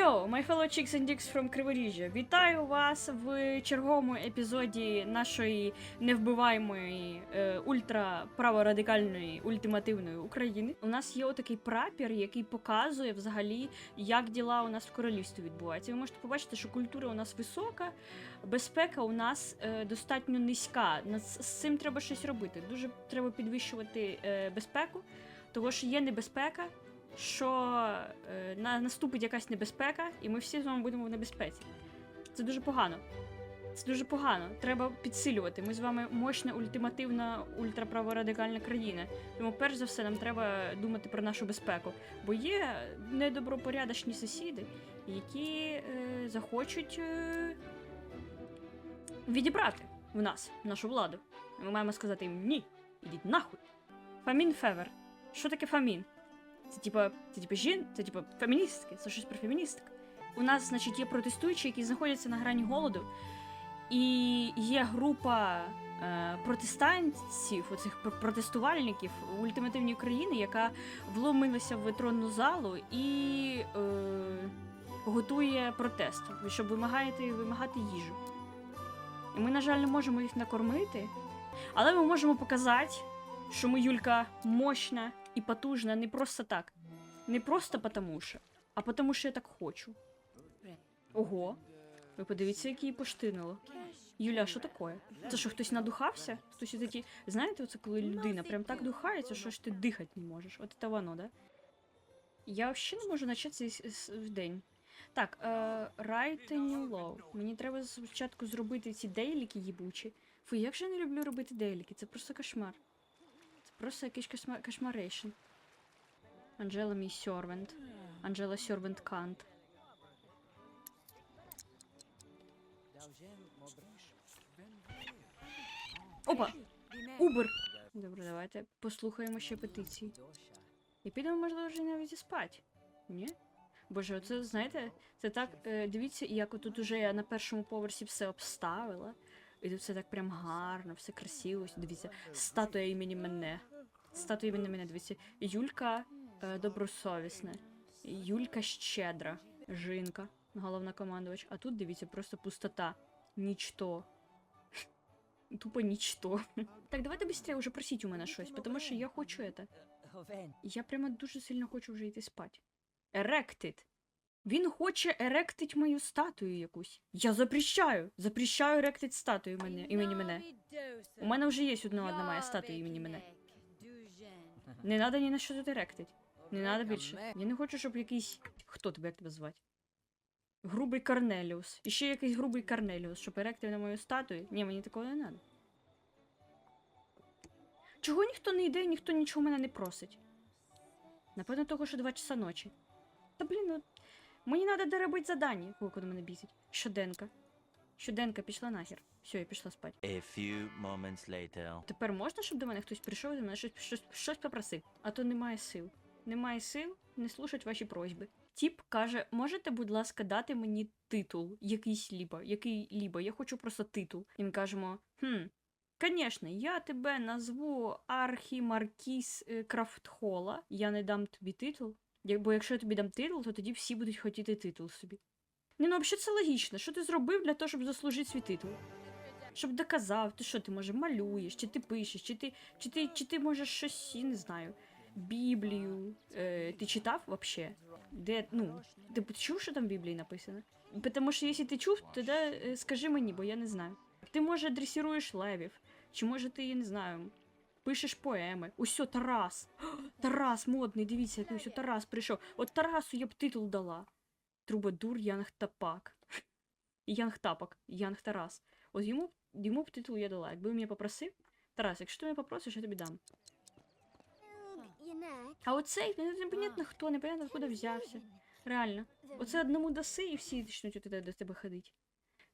Йо, my fellow chicks and dicks from Криворіжжя. Вітаю вас в черговому епізоді нашої невбиваємої е, ультраправорадикальної ультимативної України. У нас є отакий прапір, який показує взагалі, як діла у нас в королівстві відбуваються. Ви можете побачити, що культура у нас висока, безпека у нас е, достатньо низька. З цим треба щось робити. Дуже треба підвищувати е, безпеку, тому що є небезпека що е, на, наступить якась небезпека, і ми всі з вами будемо в небезпеці. Це дуже погано. Це дуже погано. Треба підсилювати. Ми з вами мощна, ультимативна, ультраправорадикальна країна. Тому, перш за все, нам треба думати про нашу безпеку. Бо є недобропорядочні сусіди, які е, захочуть е, відібрати в нас нашу владу. Ми маємо сказати їм ні, ідіть нахуй. Фамін Февер. Що таке фамін? Це типа, це типа жін, це типа феміністки, це щось про феміністик. У нас, значить, є протестуючі, які знаходяться на грані голоду, і є група е, протестантів, оцих пр- протестувальників ультимативної країни, яка вломилася в тронну залу і е, готує протест, щоб вимагати, вимагати їжу. І ми, на жаль, не можемо їх накормити, але ми можемо показати, що ми Юлька мощна і потужна не просто так. Не просто потому що, а потому що я так хочу. Ого. Ви подивіться, які її поштинило. Юля, що таке? Це що, хтось надухався? Хтось такі. Знаєте, оце коли людина прям так духається, що ж ти дихати не можеш. От це воно, да? Я взагалі не можу почати с- день. Так, е, write a new law. Мені треба спочатку зробити ці дейліки їбучі. Фу, як же я не люблю робити дейліки, це просто кошмар. Просто якийсь кошма... кошмарейшн. Анджела мій сервент. Анджела сервент кант. Опа! Убер! Добре, давайте послухаємо ще петиції. І підемо, можливо, вже навіть і спать. Ні? Боже, оце, знаєте, це так. Е, дивіться, як отут уже я на першому поверсі все обставила. І тут все так прям гарно, все красиво. Дивіться, статуя імені мене. Статуя імені мене, дивіться. Юлька е, добросовісна. Юлька щедра. Жінка, головнокомандувач. А тут дивіться, просто пустота. Нічто. Тупо нічто. Так, давайте быстрее уже просіть у мене щось, тому що я хочу это. Я прямо дуже сильно хочу вже йти спать. Еректит. Він хоче еректить мою статую якусь. Я запрещаю. Запрещаю еректить статую імені мене. У мене вже є одна одна моя статуя імені мене. Не треба ні на що тут еректить. Не треба більше. Я не хочу, щоб якийсь. Хто тебе як тебе звати? Грубий Корнеліус. І ще якийсь грубий Корнеліус, щоб еректив на мою статую. Ні, мені такого не треба. Чого ніхто не йде, ніхто нічого мене не просить? Напевно, того, що два часа ночі. Та блін, ну. Мені треба доробити задання. Коли мене бісить. Щоденка. Щоденка пішла нахер. Все, я пішла спати. A few moments later. Тепер можна, щоб до мене хтось прийшов і до мене щось, щось, щось попросив. А то немає сил. Немає сил не слушать ваші просьби. Тіп каже: можете, будь ласка, дати мені титул, якийсь лібо, який лібо, я хочу просто титул. І ми кажемо: хм, Конечно, я тебе назву Архімаркіс е, Крафтхола. Я не дам тобі титул. Як- Бо якщо я тобі дам титул, то тоді всі будуть хотіти титул собі. Ні, ну взагалі це логічно. Що ти зробив для того, щоб заслужити свій титул? Щоб доказав, ти що ти може малюєш, чи ти пишеш, чи ти, чи ти, чи ти можеш щось, я не знаю, Біблію. Е, ти читав вообще? Де, ну, ти чув, що там в Біблії написано? Тому що якщо ти чув, тоді е, скажи мені, бо я не знаю. Ти, може, дресіруєш левів, чи може ти, я не знаю, пишеш поеми. Усьо, Тарас. Тарас модний, дивіться, який усьо Тарас прийшов. От Тарасу я б титул дала. Трубадур Янг Тапак. Янг Тарас. От йому, йому б титул я дала. Якби мене попросив, Тарас, якщо ти мене попросиш, я тобі дам. А оцей, ну, непонятно хто, непонятно откуда взявся. Реально. Оце одному даси і всі почнуть до тебе ходити.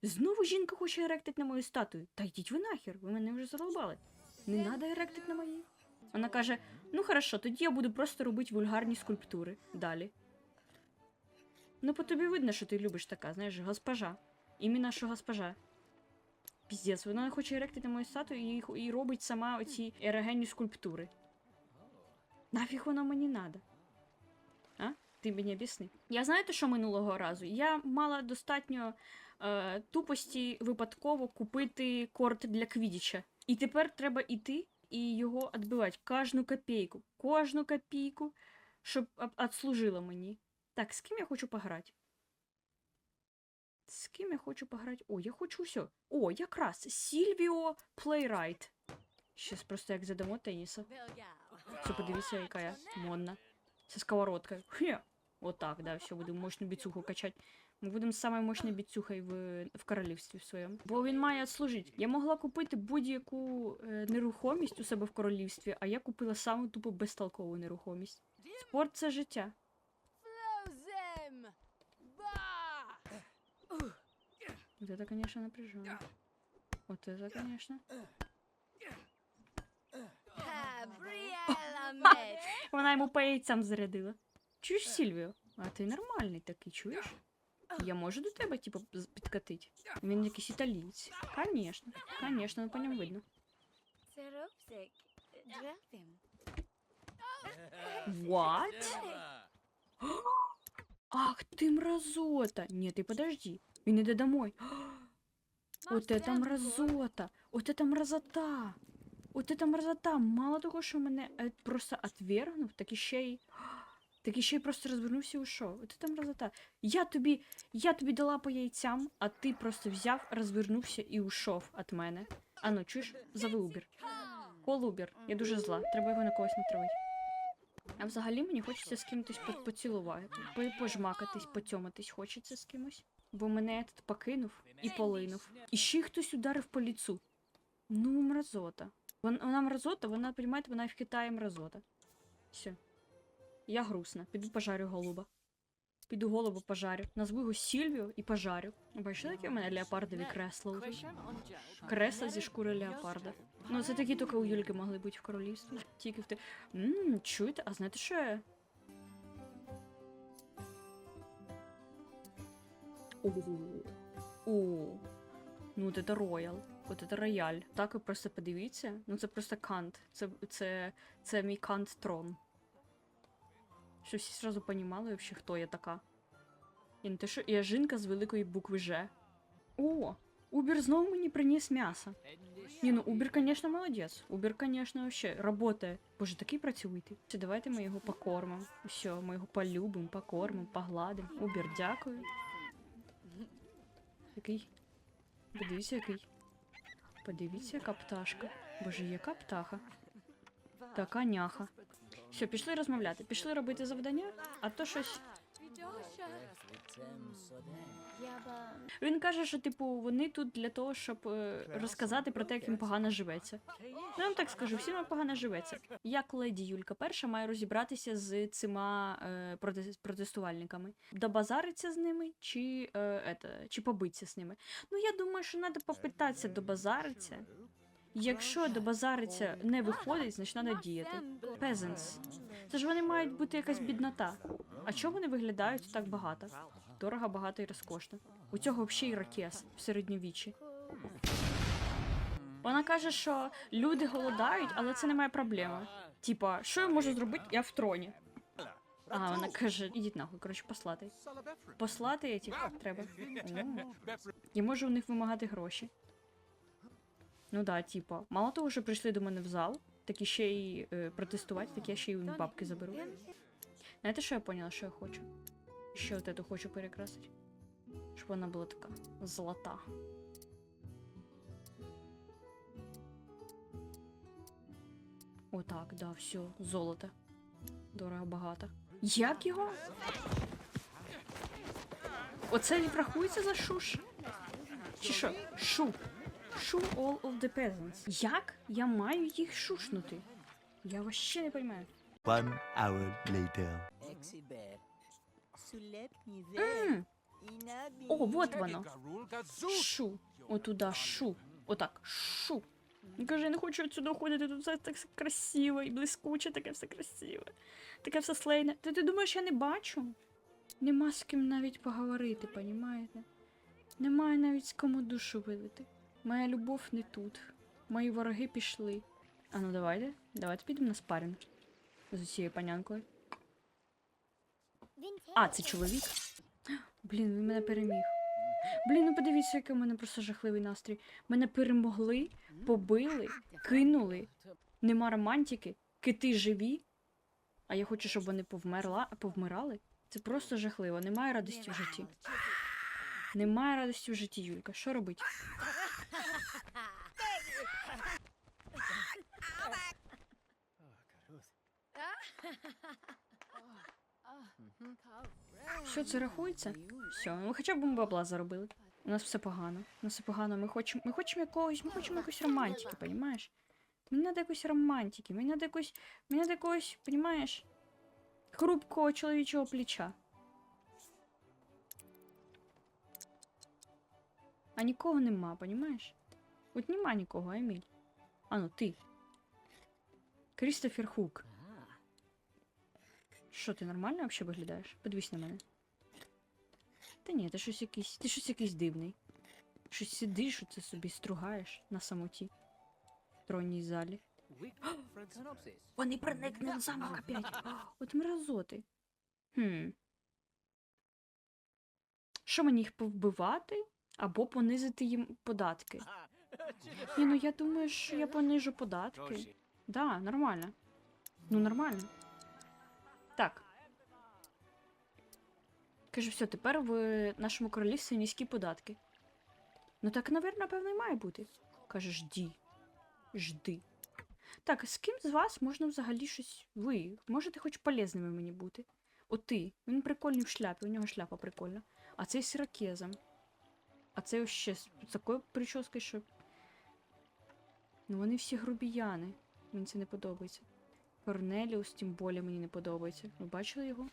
Знову жінка хоче еректить на мою статую. Та йдіть ви нахер, ви мене вже задолбали. Не треба еректить на моїй. Вона каже: ну хорошо, тоді я буду просто робити вульгарні скульптури. Далі. Ну, по тобі видно, що ти любиш така, знаєш, госпожа. Іменно що госпожа. Піздець, вона хоче еректити мою статую і, і робить сама оці ерогенні скульптури. Нафіг воно мені надо? А? ти мені об'ясни. Я знаєте, що минулого разу? Я мала достатньо е, тупості випадково купити корт для квідіча. І тепер треба іти і його відбивати. Кожну копійку, кожну копійку, щоб відслужила мені. Так, з ким я хочу пограти? З ким я хочу пограти? О, я хочу все. О, якраз Сільвіо Плейрайт. Щас просто як задамо теніса. Все, подивіться, яка я модна. Со сковородкою. Хе. Отак, да, все, будемо мощну біцуху качати. Ми будемо самою мощною біцюхою в, в королівстві в своєму. Бо він має служити. Я могла купити будь-яку е, нерухомість у себе в королівстві, а я купила саму тупо безтолкову нерухомість. Спорт це життя. Вот это, конечно, напряженно. Вот это, конечно. Gabriella, mate! Вона йому по яйцям зарядила. Чуєш, Сільвіо? А ти нормальний такий, чуєш? Я можу до тебе, типу, з- підкатити? Він якийсь італієць. Конечно, конечно, ну по ньому видно. Seropsik. Drafim. What? Ах ты мразота! Нет, ты подожди. Він іде домой. Вот это мразота! Вот это мразота! Вот это мразота! Мало того, що мене е, просто отвергнув, так і ще й. Так і ще й просто розвернувся і ушов. От це мразота. Я тобі, я тобі дала по яйцям, а ти просто взяв, розвернувся і ушов від мене. А ну, чуєш? Зови Убір. Кол Убір. Я дуже зла. Треба його на когось натравити. А взагалі мені хочеться з кимось по- поцілувати, по- пожмакатись, потьоматись хочеться з кимось. Бо мене тут покинув і полинув. І ще хтось ударив по ліцу. Ну, мразота. Вон- Вона мразота, вона, розумієте, вона в Китаї мразота. Все. Я грустна. Піду пожарю голуба. Піду голову пожарю. Назву його Сільвіо і пожарю. Бачите, які в мене леопардові кресла? Кресла зі шкури леопарда. Ну, це такі тільки у Юльки могли бути в королівстві. Тільки в те. Ммм, чуєте, а знаєте, що О, ну от це роял. От це рояль. Так ви просто подивіться. Ну це просто кант. Це, це, це мій кант трон. Щоб всі зразу понімали вообще, хто я така. І не те, що я жінка з великої букви Ж. О, Убер знову мені приніс м'ясо. Ні, ну Убер, конечно, молодець. Убер, конечно, вообще работає. Боже, такий працьовитий. Все, давайте ми його покормимо. Все, ми його полюбимо, покормимо, погладимо. Убер, дякую. Який? Подивіться, який. Подивіться, яка пташка. Боже, яка птаха. Така няха. Все, пішли розмовляти, пішли робити завдання, а то щось. Vidosha. Він каже, що типу вони тут для того, щоб е, розказати про те, як їм погано живеться. Ну, я вам так скажу, всім погано живеться. Як леді Юлька перша має розібратися з цими е, проте- протестувальниками. Добазариться з ними чи, е, ете, чи побитися з ними. Ну, я думаю, що треба попитатися добазариться. Якщо добазариться не виходить, значить треба діяти. Peasants. Це ж вони мають бути якась біднота. А чого вони виглядають так багато? Дорого, багато і розкошно. У цього взагалі ірокез в середньовіччі. Вона каже, що люди голодають, але це не моя проблема. Типа, що я можу зробити? Я в троні. А, вона каже, ідіть нахуй, коротше, послати. Послати этих треба. О. Я можу у них вимагати гроші. Ну да, типа, мало того, що прийшли до мене в зал, так і ще й е, протестувати, так я ще й бабки заберу. Знаєте, що я поняла, що я хочу? Ще от эту хочу перекрасити. Щоб вона була така золота. Отак, да, все, золото. Дорого багато. Як його? Оце не рахується за шуш? Чи що? Шу. Шу all of the peasants. Як я маю їх шушнути? Я вообще не розумію. One hour later. М, О, вот воно. Шу. Отуда шу. Отак. Шу. Каже, я не хочу отсюди уходити, тут все так все красиво і блискуче, таке все красиве. Таке все слейне. Ти, ти думаєш, я не бачу? Нема з ким навіть поговорити, понімаєте? Немає навіть з кому душу вилити. Моя любов не тут. Мої вороги пішли. А ну давайте, давайте підемо на спарінг з цією панянкою. А, це чоловік. Блін, він мене переміг. Блін, ну подивіться, який у мене просто жахливий настрій. Мене перемогли, побили, кинули. Нема романтики, кити живі. А я хочу, щоб вони повмерла, повмирали. Це просто жахливо. Немає радості в житті. Немає радості в житті, Юлька. Що робить? Що це рахується? Все, ми хоча б бабла заробили. У нас все погано. У нас все погано. Ми хочемо, ми хочемо якогось, ми хочемо якоїсь романтики, понімаєш? Мені треба якоїсь романтики, мені треба якось, мені треба якогось, понімаєш? Хрупкого чоловічого плеча. А нікого нема, понімаєш? От нема нікого, Еміль. А ну ти. Крістофер Хук. Що, ти нормально взагалі виглядаєш? Подивись на мене. Та ні, ти щось якийсь. Ти щось якийсь дивний. Щось сидиш, оце собі стругаєш на самоті. В тронній залі. Вони проникли в замок опять. От мразоти. Хм. Що мені їх повбивати? Або понизити їм податки? Ні, ну я думаю, що я понижу податки. Да, нормально. Ну, нормально. Каже, все, тепер в нашому королівстві низькі податки. Ну так, навер- напевно, і має бути. Каже, жді. Жди. Так, з ким з вас можна взагалі щось. Ви можете хоч полезними мені бути? От ти. Він прикольний в шляпі, у нього шляпа прикольна. А цей з ірокезом. А цей ще з такою прическою, що. Ну вони всі грубіяни. Мені це не подобається. Корнеліус, тим більше мені не подобається. Ви бачили його?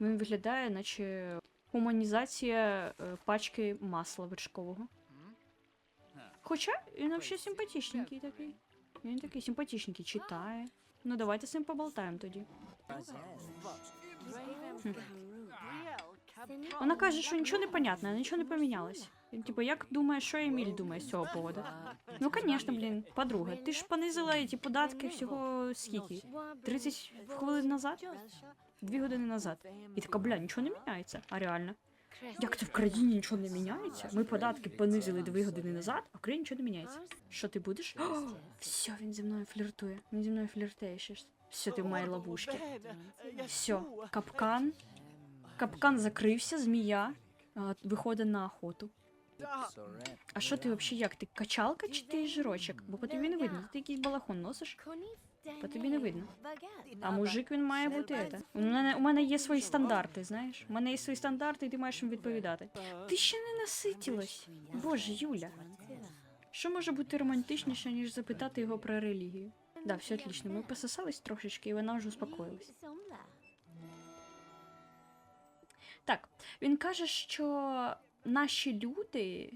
Він виглядає, наче гуманізація е, пачки масла вершкового. Хоча він взагалі симпатичненький такий. Він такий симпатичненький, читає. Ну давайте з ним поболтаємо тоді. Вона каже, що нічого не понятно, нічого не помінялось. Типу, як думає, що Еміль думає з цього поводу? Ну, звісно, блін, подруга, ти ж понизила ці податки всього скільки? 30 хвилин назад? Дві години назад. І така, бля, нічого не міняється. А реально. Як це в країні нічого не міняється? Ми податки понизили дві години назад, а в країні нічого не міняється. Що ти будеш? О, все, він зі мною фліртує. Він зі мною фліртує ще. Все, ти в моїй. Все, капкан. Капкан закрився, змія виходить на охоту. А що ти взагалі як? Ти качалка чи ти жирочок? Бо по тобі не видно. Ти якийсь балахон носиш. По тобі не видно. А мужик він має бути это. У мене, у мене є свої стандарти, знаєш? У мене є свої стандарти, і ти маєш їм відповідати. Ти ще не наситілась. Боже, Юля. Що може бути романтичніше, ніж запитати його про релігію? Да, все отлично. Ми пососались трошечки, і вона вже успокоїлась. Так, він каже, що наші люди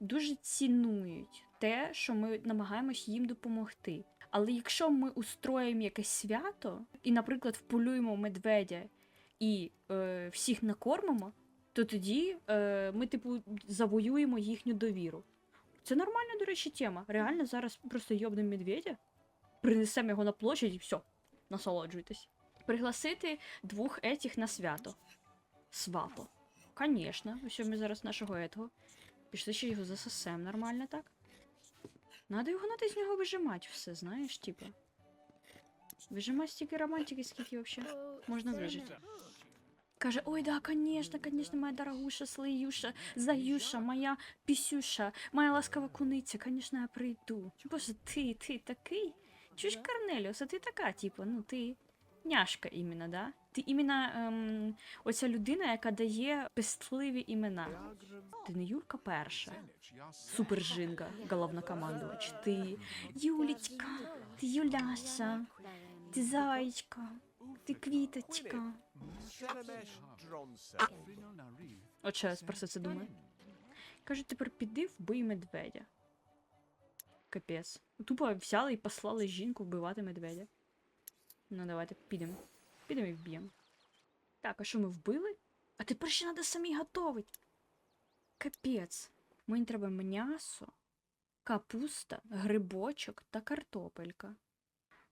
дуже цінують те, що ми намагаємось їм допомогти. Але якщо ми устроїмо якесь свято і, наприклад, вполюємо медведя і е, всіх накормимо, то тоді е, ми, типу, завоюємо їхню довіру. Це нормальна, до речі, тема. Реально зараз просто йобнемо медведя, принесемо його на площадь і все, насолоджуйтесь. Пригласити двох етіх на свято. Свато. Конечно, ось ми зараз нашого етого. Пішли ще його засосем нормально так. Надо його надо з нього вижимати все, знаєш, типа. Вижимати стільки романтики, скільки вообще можна вижити. Каже, ой, да, конечно, конечно, моя дорогуша, слиюша, заюша, моя пісюша, моя ласкава куниця, конечно, я прийду. Боже, ти, ти такий? Чуєш, Корнеліус, а ти така, типу, ну ти няшка іменно, да? Ти іменно ем, оця людина, яка дає пестливі імена. Ти не Юлька перша, супержинга, головнокомандувач. Ти Юлічка, ти Юляша, ти зайчка, ти квіточка. От що я про все це думаю. Каже, тепер піди вбий медведя. Капець. Тупо взяли і послали жінку вбивати медведя. Ну, давайте підемо. Підемо і вб'ємо. Так, а що ми вбили? А тепер ще треба самі готувати. Капець. Мені треба м'ясо, капуста, грибочок та картопелька.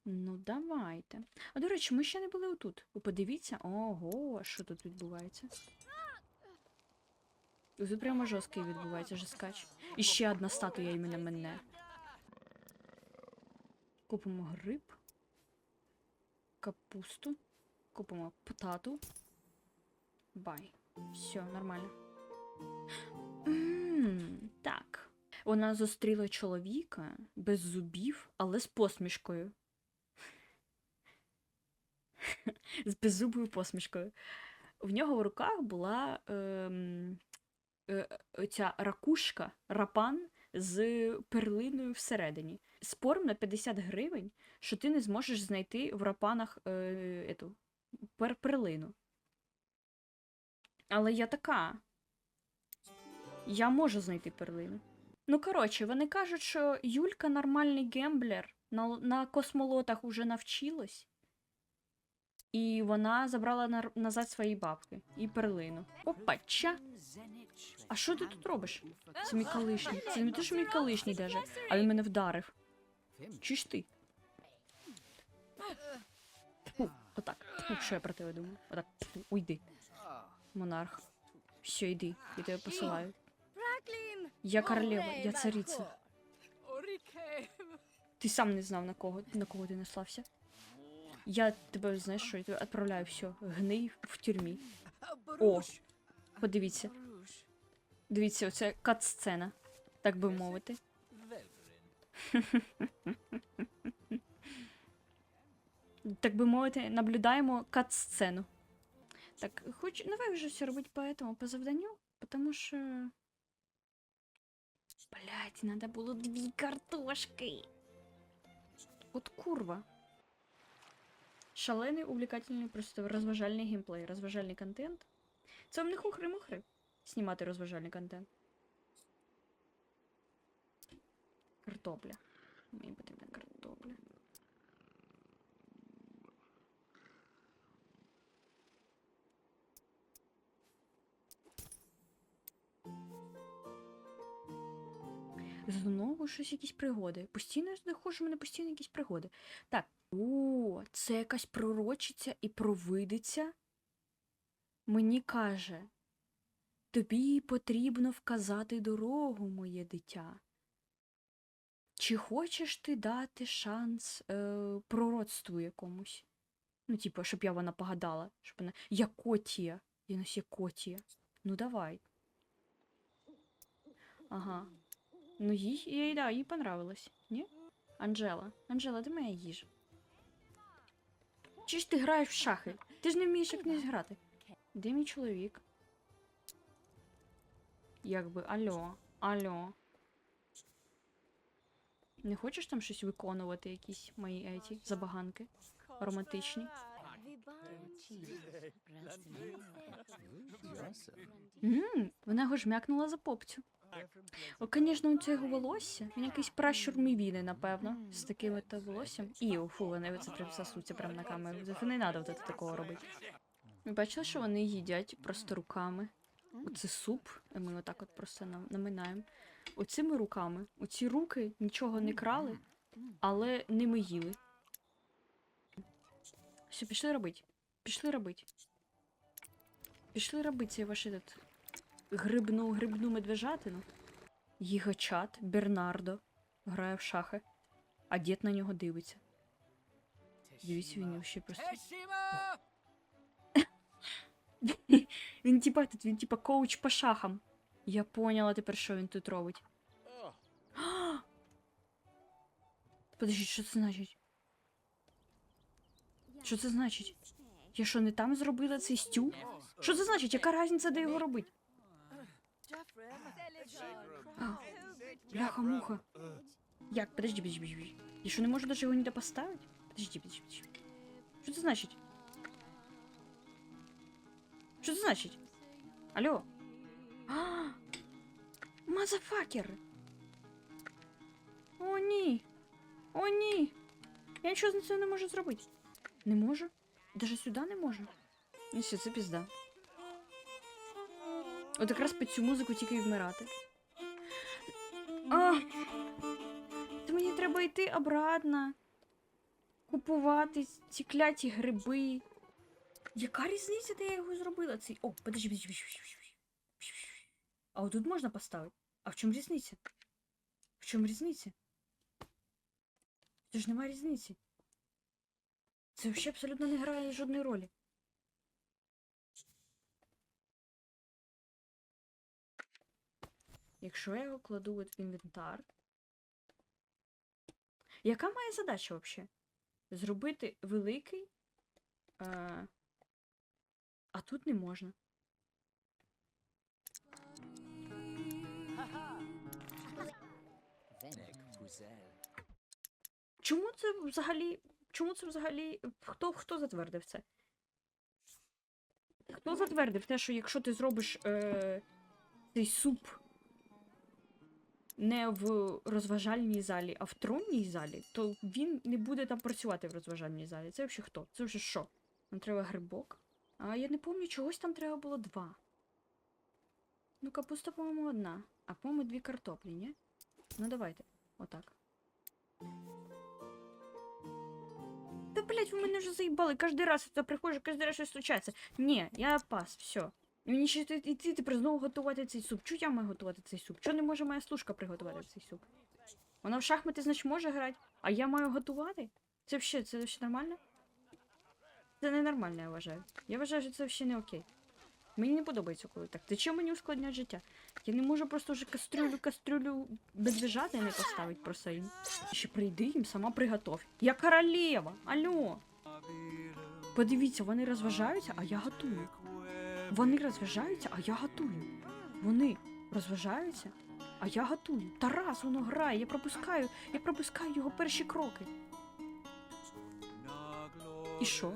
Ну, давайте. А до речі, ми ще не були отут. Подивіться. Ого, що тут відбувається. Тут прямо жорсткий відбувається жескач. І ще одна статуя іменно мене. Купимо гриб. Капусту. Купимо потату. Бай. Все, нормально. М, Так. Вона зустріла чоловіка без зубів, але з посмішкою. з беззубою посмішкою. В нього в руках була ем, е, ця ракушка, рапан з перлиною всередині. Спорм на 50 гривень, що ти не зможеш знайти в рапанах е, ету, перлину. Але я така. Я можу знайти перлину. Ну, коротше, вони кажуть, що Юлька нормальний гемблер, на, на космолотах уже навчилась. І вона забрала на, назад свої бабки і перлину. Опача! А що ти тут робиш? Це мій колишній. Це не те, що мій колишній даже, а він мене вдарив. Чи ж ти? Фу, отак. Що я про тебе думаю? Отак. Фу, уйди. Монарх. Все, йди, я тебе посилаю. Я королева, я цариця. Ти сам не знав на кого, на кого ти наслався. Я тебе, знаєш що, я тебе відправляю все. Гний в тюрмі. О, подивіться. Дивіться, оце кат-сцена, так би мовити. Так би мовити, наблюдаємо кат-сцену. Так, хоч давай вже все робити по этому, по завданню, потому що. Блять, надо було дві картошки. От курва. Шалений, увлекательний, просто розважальний геймплей, розважальний контент. Це вам не хухри-мухри знімати розважальний контент. Картопля. Мені потрібна картопля. Знову щось якісь пригоди. Постійно я сюди ходжу, мене постійно якісь пригоди. Так. О, це якась пророчиця і провидиця. Мені каже, тобі потрібно вказати дорогу, моє дитя. Чи хочеш ти дати шанс е, пророцтву якомусь? Ну, типу, щоб я вона погадала, щоб вона. Я котія. Я нас є котія. Ну давай. Ага. Ну, їй, їй, да, їй понравилось. Ні? Анжела. Анжела, де моя їжа? Чи ж ти граєш в шахи? Ти ж не вмієш як не грати. Де мій чоловік? Якби, альо, альо. Не хочеш там щось виконувати, якісь мої еті забаганки? Романтичні. Ммм, вона його жмякнула за попцю. О, звісно, у цього волосся. Він якийсь пращур мівіни, напевно, з таким от волоссям. І фу, вони це прям сосуться прямо на камеру. Не треба от такого робити. Ви бачили, що вони їдять просто руками. Оце суп, і ми отак от просто наминаємо. Оцими руками. Оці руки нічого не крали, але ними їли. Все, пішли робити. Пішли робити. Пішли робити цей ваш этот грибну, грибну медвежатину. Гігачат Бернардо грає в шахи, а дід на нього дивиться. Дивіться, він ще просто. Він типа тут, він типа коуч по шахам. Я поняла тепер, що він тут робить. Подожди, що це значить? Що це значить? Я що, не там зробила цей стю? Що це значить? Яка різниця, де його робити? Бляха муха. Як? Подожди, подожди, подожди. Я що не можу даже його ніде поставити? Подожди, подожди, подожди. Що це значить? Що це значить? Алло? А! Мазафакер! О, ні! О, ні! Я нічого з цього не можу зробити. Не можу? Даже сюди не можу. Ну все, це пізда. От якраз під цю музику тільки й вмирати. А! То мені треба йти обратно. купувати ці кляті гриби. Яка різниця, де я його зробила? Цей. О, подожди, подожди, подожди. А отут можна поставити? А в чому різниця? В чому різниця? Це ж немає різниці. Це взагалі абсолютно не грає жодної ролі. Якщо я його кладу в інвентар. Яка має задача взагалі? Зробити великий. А, а тут не можна. Чому це взагалі. Чому це взагалі. Хто, хто затвердив це? Хто затвердив те, що якщо ти зробиш е, цей суп не в розважальній залі, а в тронній залі, то він не буде там працювати в розважальній залі. Це взагалі хто? Це вже що? Нам треба грибок? А я не пам'ятаю, чогось там треба було два. Ну, капуста, по-моєму, одна. А по-моєму, дві картоплі, ні? Ну давайте. Отак. Та, блядь, ви мене вже заїбали. Кожен раз туди приходжу, кожен раз щось случається. Ні, я пас, все. Мені ще йти- йти тепер знову готувати цей суп. Чого я маю готувати цей суп? Чого не може моя служка приготувати цей суп? Вона в шахмати, значить, може грати, а я маю готувати? Це взагалі, це взагалі нормально? Це ненормально, я вважаю. Я вважаю, що це взагалі не окей. Мені не подобається, коли так. Ти чим мені ускладняти життя? Я не можу просто вже кастрюлю, кастрюлю без не поставити просто їм. Ще прийди їм, сама приготовь. Я королева! Алло! Подивіться, вони розважаються, а я готую. Вони розважаються, а я готую. Вони розважаються, а я готую. Тарас воно грає, я пропускаю, я пропускаю його перші кроки. І що?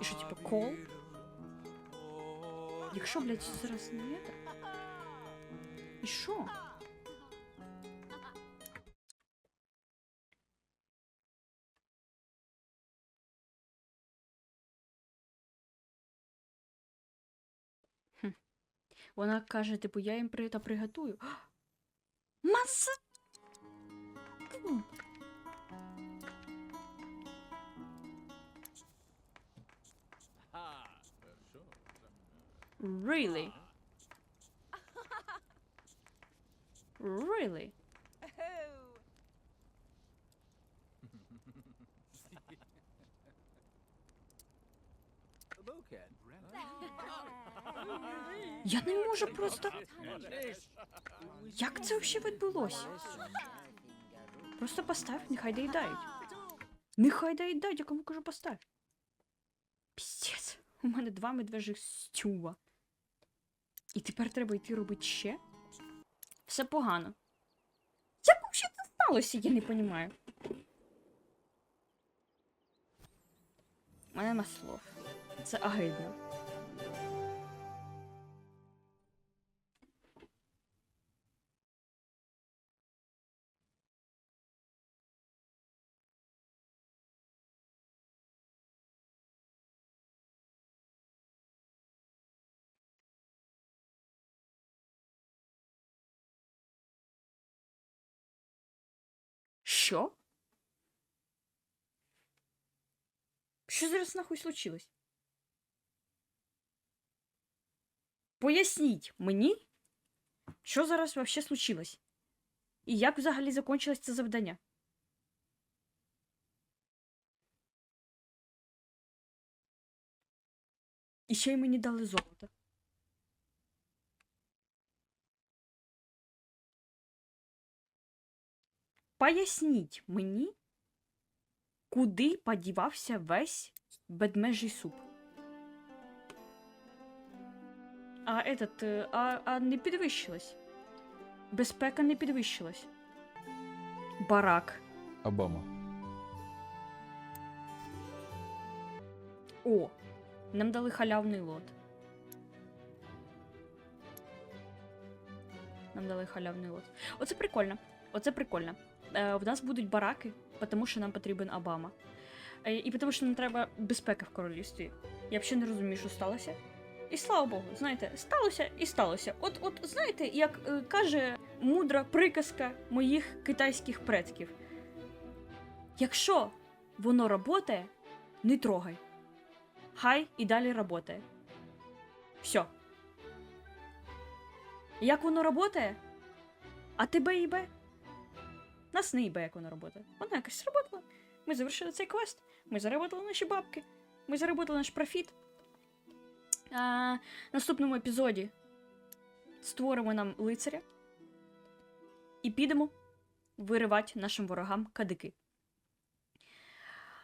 І що, типу, кол? Якщо, блядь, зараз не метр? І що? Вона каже, типу, я їм при та приготую. Маса. Really? Really? Я не можу просто. Як це взагалі відбулося? Просто постав, нехай доїдають. Нехай доїдають, я кому кажу постав. Піздець, у мене два медвежих стюва. І тепер треба йти робити ще? Все погано. Як взагалі це сталося, я не розумію. У мене нема слов. Це агидно. Що? Що зараз нахуй случилось? Поясніть мені, що зараз вообще случилось? І як взагалі закончилось це завдання? І ще й мені дали золото. Поясніть мені, куди подівався весь ведмежий суп. А этот, е, а, а не підвищилась. Безпека не підвищилась. Барак. Обама. О, нам дали халявний лот. Нам дали халявний лот. Оце прикольно. Оце прикольно. Е, в нас будуть бараки, тому що нам потрібен Обама. Е, і тому що нам треба безпека в королівстві. Я взагалі не розумію, що сталося. І слава Богу, знаєте, сталося і сталося. От, от знаєте, як е, каже мудра приказка моїх китайських предків. Якщо воно работає, не трогай. Хай і далі работає. Все. Як воно работає? А тебе їбе? Нас не їбе, як воно работає. Воно якось сработало. Ми завершили цей квест. Ми заработали наші бабки. Ми заработали наш профіт. А, наступному епізоді створимо нам лицаря і підемо виривати нашим ворогам кадики.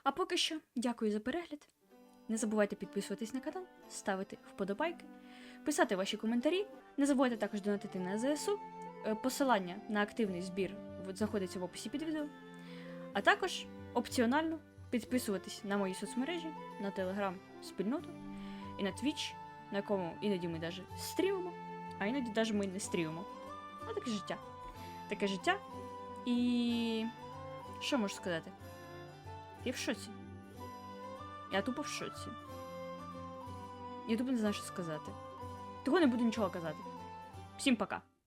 А поки що, дякую за перегляд. Не забувайте підписуватись на канал, ставити вподобайки, писати ваші коментарі. Не забувайте також донатити на ЗСУ. Е, Посилання на активний збір знаходиться в описі під відео. А також опціонально підписуватись на мої соцмережі, на телеграм спільноту і на Twitch, на якому іноді ми навіть стрімимо, а іноді навіть ми не стрімимо. Ну, таке життя. Таке життя. І. Що можу сказати? Я в шоці. Я тупо в шоці. Я тупо не знаю, що сказати. Того не буду нічого казати. Всім пока.